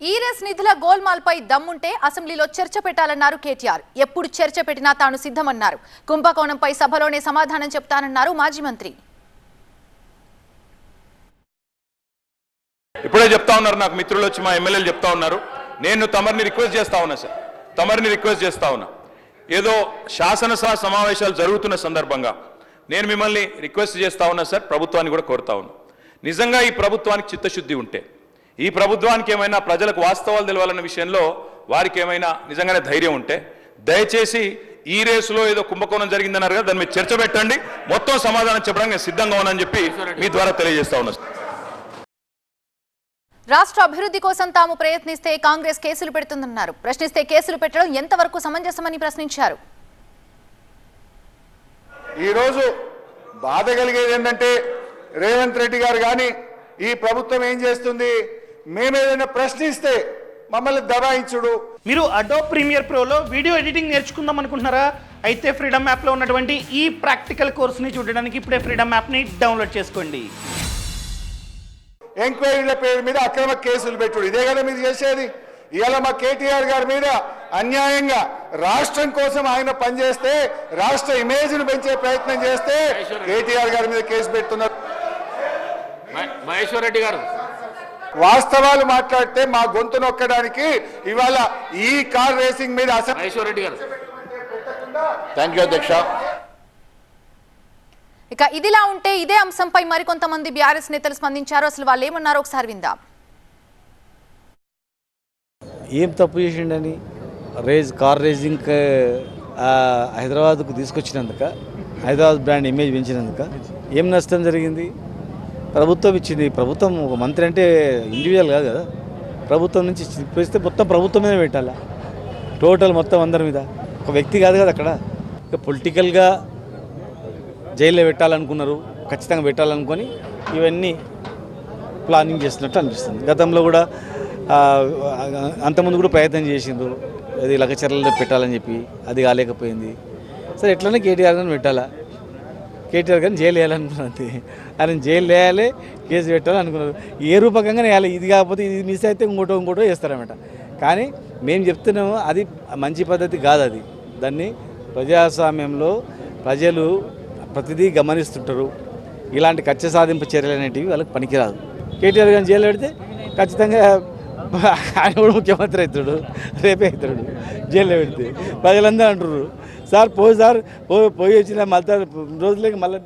ఈరస్ నిధుల గోల్మాల్పై దమ్ముంటే అసెంబ్లీలో చర్చ పెట్టాలన్నారు కేటీఆర్. ఎప్పుడు చర్చ పెట్టినా తాను సిద్ధమన్నారు. కుంభకోణంపై సభలోనే సమాధానం చెప్తానన్నారు మాజీ మంత్రి. ఇప్పుడే చెప్తా ఉన్నారు నాకు మిత్రులు వచ్చి మా ఎమ్మెల్యేలు చెప్తా ఉన్నారు. నేను తమరిని రిక్వెస్ట్ చేస్తా ఉన్నా సార్. తమరిని రిక్వెస్ట్ చేస్తా ఉన్నా. ఏదో శాసనసభ సమావేశాలు జరుగుతున్న సందర్భంగా నేను మిమ్మల్ని రిక్వెస్ట్ చేస్తా ఉన్నా సార్. ప్రభుత్వాన్ని కూడా కోరుతా ఉన్నా. నిజంగా ఈ ప్రభుత్వానికి చిత్తశుద్ధి ఉంటే ఈ ప్రభుత్వానికి ఏమైనా ప్రజలకు వాస్తవాలు తెలవాలన్న విషయంలో వారికి ఏమైనా నిజంగానే ధైర్యం ఉంటే దయచేసి ఈ రేసులో ఏదో కుంభకోణం జరిగిందన్నారు కదా దాని మీద చర్చ పెట్టండి. మొత్తం సమాధానం చెప్పడానికి నేను సిద్ధంగా ఉన్నానని చెప్పి మీ ద్వారా తెలియజేస్తా ఉన్నా. రాష్ట్ర అభివృద్ధి కోసం తాము ప్రయత్నిస్తే కాంగ్రెస్ కేసులు పెడుతుందన్నారు. ప్రశ్నిస్తే కేసులు పెట్టడం ఎంతవరకు సమంజసమని ప్రశ్నించారు. ఈరోజు బాధ కలిగేది ఏంటంటే రేవంత్ రెడ్డి గారు కానీ ఈ ప్రభుత్వం ఏం చేస్తుంది? మేమేదైనా ప్రశ్నిస్తే మమ్మల్ని దబాయించుడు. మీరు అడో ప్రీమియర్ ప్రోలో వీడియో ఎడిటింగ్ నేర్చుకుందాం అనుకుంటున్నారా? అయితే ఫ్రీడమ్ యాప్లో ఉన్నటువంటి ఈ ప్రాక్టికల్ కోర్స్ని చూడడానికి ఇప్పుడే ఫ్రీడమ్ యాప్ని డౌన్లోడ్ చేసుకోండి. ఎంక్వైరీల పేరు మీద అక్రమ కేసులు పెట్టుడు. ఇదే కదా మీరు చేసేది? ఇవాళ మా కేటీఆర్ గారి మీద అన్యాయంగా రాష్ట్రం కోసం ఆయన పనిచేస్తే రాష్ట్ర ఇమేజ్ను పెంచే ప్రయత్నం చేస్తే కేటీఆర్ గారి మీద కేసు పెడుతున్నారు. మహేశ్వర్ రెడ్డి గారు వాస్తవాలు మాట్లాడితే మా గొంతు నొక్కడానికి ఇవాళ ఈ కార్ రేసింగ్ మీద రెడ్డి గారు. థ్యాంక్ యూ అధ్యక్ష ఇక ఇదిలా ఉంటే ఇదే అంశంపై మరికొంతమంది బీఆర్ఎస్ నేతలు స్పందించారు. అసలు వాళ్ళు ఏమన్నారో ఒకసారి విందాం. ఏం తప్పు చేసిండని రేజ్ కార్ రేసింగ్ హైదరాబాద్కు తీసుకొచ్చినందుక హైదరాబాద్ బ్రాండ్ ఇమేజ్ పెంచినందుక ఏం నష్టం జరిగింది? ప్రభుత్వం ఇచ్చింది. ప్రభుత్వం ఒక మంత్రి అంటే ఇండివిజువల్ కాదు కదా. ప్రభుత్వం నుంచి ఇస్తే మొత్తం ప్రభుత్వం మీద పెట్టాలా? టోటల్ మొత్తం అందరి మీద. ఒక వ్యక్తి కాదు కదా అక్కడ. ఇక పొలిటికల్గా జైల్లో పెట్టాలనుకున్నారు. ఖచ్చితంగా పెట్టాలనుకొని ఇవన్నీ ప్లానింగ్ చేస్తున్నట్టు అనిపిస్తుంది. గతంలో కూడా అంతకుముందు కూడా ప్రయత్నం చేసిండ్రు. అది లగచర్లలో పెట్టాలని చెప్పి అది కాలేకపోయింది. సరే ఎట్లనే కేటీఆర్ గారిని పెట్టాలా? కేటీఆర్ గారిని జైలు వేయాలనుకున్నది. ఆయన జైలు వేయాలి కేసు పెట్టాలి అనుకున్నారు. ఏ రూపకంగా వేయాలి. ఇది కాకపోతే ఇది మిస్ అయితే ఇంకోటో ఇంకోటో వేస్తారనమాట కానీ మేము చెప్తున్నాము అది మంచి పద్ధతి కాదు అది. దాన్ని ప్రజాస్వామ్యంలో ప్రజలు ప్రతిదీ గమనిస్తుంటారు. ఇలాంటి కచ్చ సాధింపు చర్యలు అనేటివి వాళ్ళకి పనికిరాదు. కేటీఆర్ గారిని జైలు పెడితే ఖచ్చితంగా ఆయన కూడా ముఖ్యమంత్రి అవుతాడు రేపే అవుతాడు జైల్లో పెడితే. ప్రజలందరూ అంటారు సార్ పోయి సార్ పోయి పోయి వచ్చిన మళ్ళీ రోజులకి మళ్ళీ